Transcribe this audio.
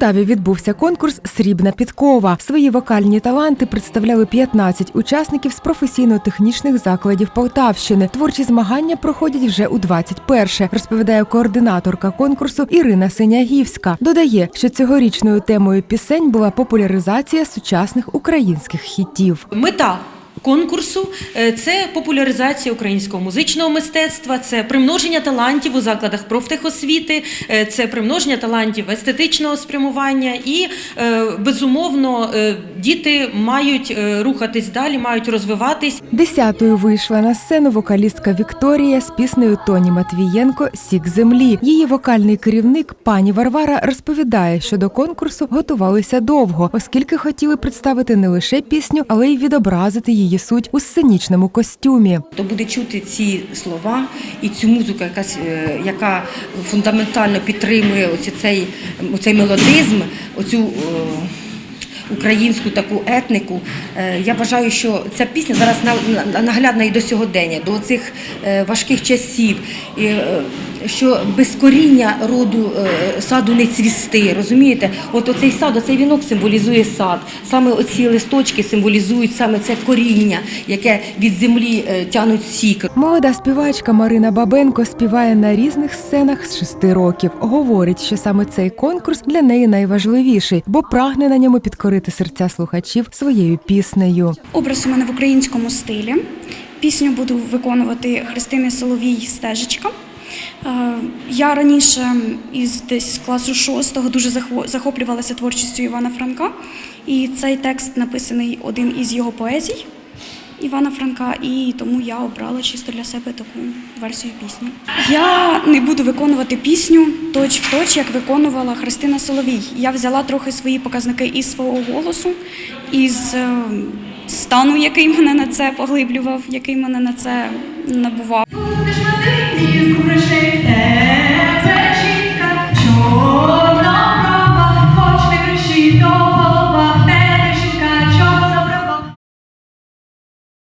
Полтаві відбувся конкурс Срібна підкова. Свої вокальні таланти представляли 15 учасників з професійно-технічних закладів Полтавщини. Творчі змагання проходять вже у 21-ше, розповідає координаторка конкурсу Ірина Синягівська. Додає, що цьогорічною темою пісень була популяризація сучасних українських хітів. Мета конкурсу. Е, це популяризація українського музичного мистецтва, це примноження талантів у закладах профтехосвіти, е, це примноження талантів естетичного спрямування і е, безумовно діти мають е, рухатись далі, мають розвиватись. Десятою вийшла на сцену вокалістка Вікторія з піснею Тоні Матвієнко Сік землі. Її вокальний керівник пані Варвара розповідає, що до конкурсу готувалися довго, оскільки хотіли представити не лише пісню, але й відобразити її суть у сценічному костюмі. то буде чути ці слова і цю музику, якась, е, яка фундаментально підтримує оці цей, оцей мелодизм, оцю е, українську таку етнику. Е, Я вважаю, що ця пісня зараз на- на- наглядна і до сьогодення, до цих е, важких часів. Що без коріння роду е, саду не цвісти, розумієте? От оцей сад, оцей вінок символізує сад. Саме оці листочки символізують саме це коріння, яке від землі е, тянуть сік. Молода співачка Марина Бабенко співає на різних сценах з шести років. Говорить, що саме цей конкурс для неї найважливіший, бо прагне на ньому підкорити серця слухачів своєю піснею. Образ у мене в українському стилі. Пісню буду виконувати Христини Соловій Стежечка. Е, Я раніше із десь класу шостого дуже захоплювалася творчістю Івана Франка, і цей текст написаний один із його поезій Івана Франка, і тому я обрала чисто для себе таку версію пісні. Я не буду виконувати пісню точ в точ, як виконувала Христина Соловій. Я взяла трохи свої показники із свого голосу, із е, стану, який мене на це поглиблював, який мене на це набував. Будеш мати грошей,